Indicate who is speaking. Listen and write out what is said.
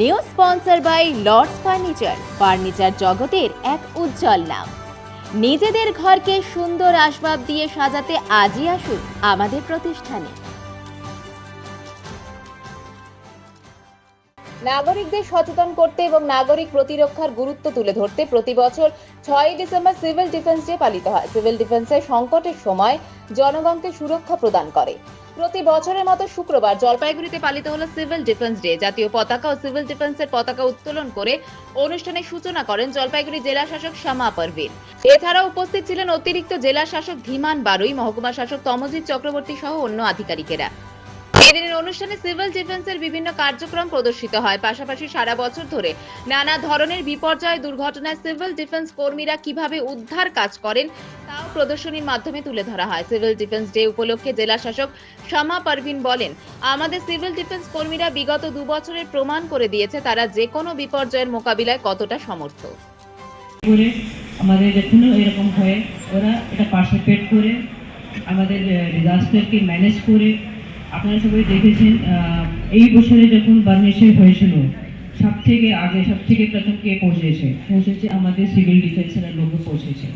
Speaker 1: New sponsor by Lords furniture. Furniture জগতের এক উজ্জ্বল নাম। নিজেদের ঘরকে সুন্দর আসবাব দিয়ে সাজাতে আজই আসুন আমাদের প্রতিষ্ঠানে। নাগরিকদের সচেতন করতে এবং নাগরিক প্রতিরক্ষার গুরুত্ব তুলে ধরতে প্রতি বছর ছয়ই ডিসেম্বর সিভিল ডিফেন্স ডে পালিত হয়। সিভিল ডিফেন্সের সংকটের সময় জনগণকে সুরক্ষা প্রদান করে। প্রতি বছরের মতো শুক্রবার জলপাইগুড়িতে পালিত হলো সিভিল ডিফেন্স ডে। জাতীয় পতাকা ও সিভিল ডিফেন্সের পতাকা উত্তোলন করে অনুষ্ঠানের সূচনা করেন জলপাইগুড়ি জেলা শাসক শ্যামা পারভিন। এছাড়া উপস্থিত ছিলেন অতিরিক্ত জেলা শাসক ধীমান বারুই, মহকুমা শাসক তমজিৎ চক্রবর্তী সহ অন্য আধিকারিকেরা। এদিনের অনুষ্ঠানে সিভিল ডিফেন্সের বিভিন্ন কার্যক্রম প্রদর্শিত হয়। পাশাপাশি সারা বছর ধরে নানা ধরনের বিপর্যয় দুর্ঘটনায় সিভিল ডিফেন্স কর্মীরা কীভাবে উদ্ধার কাজ করেন, তাও প্রদর্শনীর মাধ্যমে তুলে ধরা হয়। সিভিল ডিফেন্স ডে উপলক্ষে জেলা শাসক শামা পারভিন বলেন, আমাদের সিভিল ডিফেন্স কর্মীরা বিগত দু বছরের প্রমাণ করে দিয়েছে তারা যে কোনো বিপর্যয়ের মোকাবিলায় কতটা সমর্থ।
Speaker 2: আমাদের এখনও এরকম হয়। ওরা এটা পার্টিসিপেট করে, আমাদের ডিজাস্টারকে ম্যানেজ করে আপনারা সবাই দেখেছেন এই বছরে যখন বার্নিশের হয়েছিল সব থেকে আগে সব থেকে প্রথম কে পৌঁছেছে? পৌঁছেছে আমাদের সিভিল ডিফেন্সের লোক পৌঁছেছে।